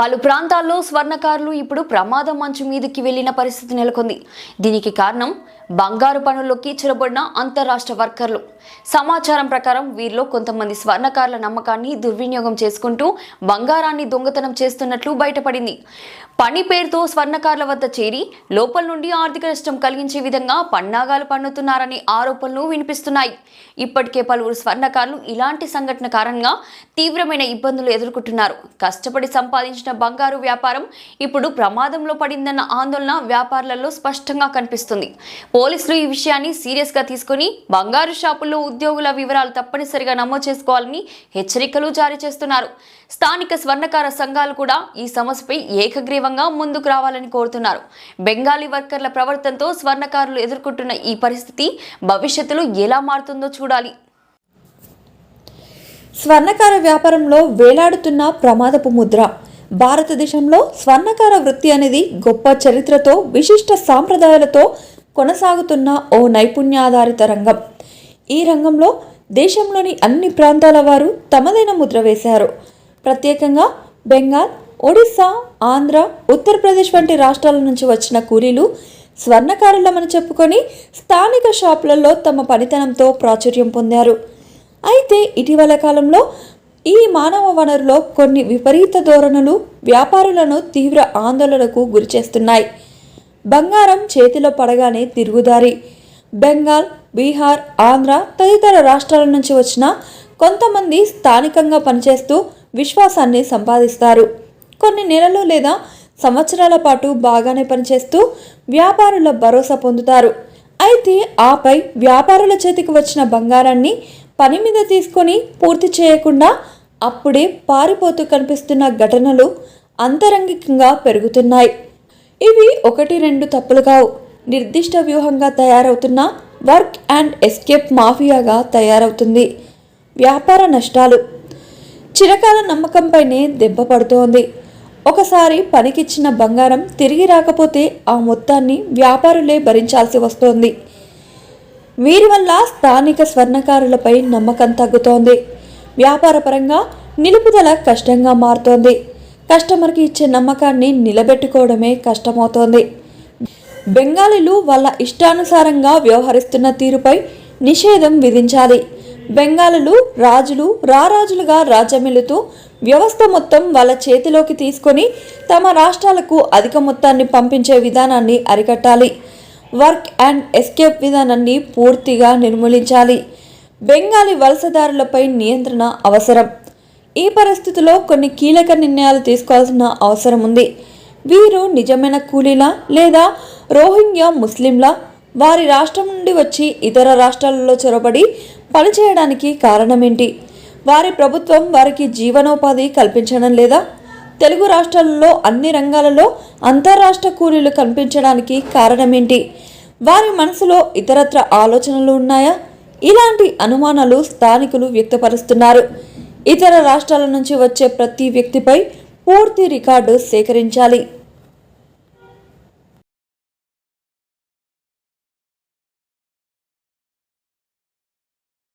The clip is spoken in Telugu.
పలు ప్రాంతాల్లో స్వర్ణకారులు ఇప్పుడు ప్రమాదం మంచు మీదకి వెళ్ళిన పరిస్థితి నెలకొంది. దీనికి కారణం బంగారు పనుల్లోకి చొరబడిన అంతరాష్ట్ర వర్కర్లు. సమాచారం ప్రకారం వీరిలో కొంతమంది స్వర్ణకారుల నమ్మకాన్ని దుర్వినియోగం చేసుకుంటూ బంగారాన్ని దొంగతనం చేస్తున్నట్లు బయటపడింది. పని పేరుతో స్వర్ణకారుల వద్ద చేరి లోపల నుండి ఆర్థిక నష్టం కలిగించే విధంగా పన్నాగాలు పన్నుతున్నారని ఆరోపణలు వినిపిస్తున్నాయి. ఇప్పటికే పలువురు స్వర్ణకారులు ఇలాంటి సంఘటన కారణంగా తీవ్రమైన ఇబ్బందులు ఎదుర్కొంటున్నారు. కష్టపడి సంపాదించిన బంగారు వ్యాపారం ఇప్పుడు ప్రమాదంలో పడిందన్న ఆందోళన వ్యాపారులలో స్పష్టంగా కనిపిస్తుంది. పోలీసులు ఈ విషయాన్ని సీరియస్గా తీసుకుని బంగారు షాపుల్లో ఉద్యోగుల వివరాలు తప్పనిసరిగా నమోదు చేసుకోవాలని హెచ్చరికలు జారీ చేస్తున్నారు. స్థానిక స్వర్ణకార సంఘాలు కూడా ఈ సమస్యపై ఏకగ్రీవంగా ముందుకు రావాలని కోరుతున్నారు. బెంగాలీ వర్కర్ల ప్రవర్తనతో స్వర్ణకారులు ఎదుర్కొంటున్న ఈ పరిస్థితి భవిష్యత్తులో ఎలా మారుతుందో చూడాలి. స్వర్ణకార వ్యాపారంలో వేలాడుతున్న ప్రమాదపు ముద్ర. భారతదేశంలో స్వర్ణకార వృత్తి అనేది గొప్ప చరిత్రతో విశిష్ట సాంప్రదాయాలతో కొనసాగుతున్న ఓ నైపుణ్యాధారిత రంగం. ఈ రంగంలో దేశంలోని అన్ని ప్రాంతాల వారు తమదైన ముద్ర వేశారు. ప్రత్యేకంగా బెంగాల్ ఒడిస్సా ఆంధ్ర ఉత్తరప్రదేశ్ వంటి రాష్ట్రాల నుంచి వచ్చిన కూలీలు స్వర్ణకారులమని చెప్పుకొని స్థానిక షాపులలో తమ పనితనంతో ప్రాచుర్యం పొందారు. అయితే ఇటీవల కాలంలో ఈ మానవ వనరులో కొన్ని విపరీత ధోరణులు వ్యాపారులను తీవ్ర ఆందోళనకు గురిచేస్తున్నాయి బంగారం చేతిలో పడగానే తిరుగుదారి. బెంగాల్ బీహార్ ఆంధ్ర తదితర రాష్ట్రాల నుంచి వచ్చిన కొంతమంది స్థానికంగా పనిచేస్తూ విశ్వాసాన్ని సంపాదిస్తారు. కొన్ని నెలలు లేదా సంవత్సరాల పాటు బాగానే పనిచేస్తూ వ్యాపారుల భరోసా పొందుతారు. అయితే ఆపై వ్యాపారుల చేతికి వచ్చిన బంగారాన్ని పని మీద తీసుకొని పూర్తి చేయకుండా అప్పుడే పారిపోతూ కనిపిస్తున్న ఘటనలు అంతరంగికంగా పెరుగుతున్నాయి. ఇవి ఒకటి రెండు తప్పులు కావు. నిర్దిష్ట వ్యూహంగా తయారవుతున్న వర్క్ అండ్ ఎస్కేప్ మాఫియాగా తయారవుతుంది. వ్యాపార నష్టాలు. చిరకాల నమ్మకంపైనే దెబ్బ పడుతోంది. ఒకసారి పనికిచ్చిన బంగారం తిరిగి రాకపోతే ఆ మొత్తాన్ని వ్యాపారులే భరించాల్సి వస్తోంది. వీరి వల్ల స్థానిక స్వర్ణకారులపై నమ్మకం తగ్గుతోంది. వ్యాపారపరంగా నిలుపుదల కష్టంగా మారుతోంది. కస్టమర్కి ఇచ్చే నమ్మకాన్ని నిలబెట్టుకోవడమే కష్టమవుతోంది. బెంగాలీలు వాళ్ళ ఇష్టానుసారంగా వ్యవహరిస్తున్న తీరుపై నిషేధం విధించాలి. బెంగాలీలు రాజులు రారాజులుగా రాజ్యమెలుతూ వ్యవస్థ మొత్తం వాళ్ళ చేతిలోకి తీసుకొని తమ రాష్ట్రాలకు అధిక మొత్తాన్ని పంపించే విధానాన్ని అరికట్టాలి. వర్క్ అండ్ ఎస్కేప్ విధానాన్ని పూర్తిగా నిర్మూలించాలి. బెంగాలీ వలసదారులపై నియంత్రణ అవసరం. ఈ పరిస్థితిలో కొన్ని కీలక నిర్ణయాలు తీసుకోవాల్సిన అవసరం ఉంది. వీరు నిజమైన కూలీలా లేదా రోహింగ్యా ముస్లింలా? వారి రాష్ట్రం నుండి వచ్చి ఇతర రాష్ట్రాలలో చొరబడి పనిచేయడానికి కారణమేంటి? వారి ప్రభుత్వం వారికి జీవనోపాధి కల్పించడం లేదా తెలుగు రాష్ట్రాలలో అన్ని రంగాలలో అంతర్రాష్ట్ర కూలీలు కనిపించడానికి కారణమేంటి? వారి మనసులో ఇతరత్ర ఆలోచనలు ఉన్నాయా? ఇలాంటి అనుమానాలు స్థానికులు వ్యక్తపరుస్తున్నారు. ఇతర రాష్ట్రాల నుంచి వచ్చే ప్రతి వ్యక్తిపై పూర్తి రికార్డు సేకరించాలి.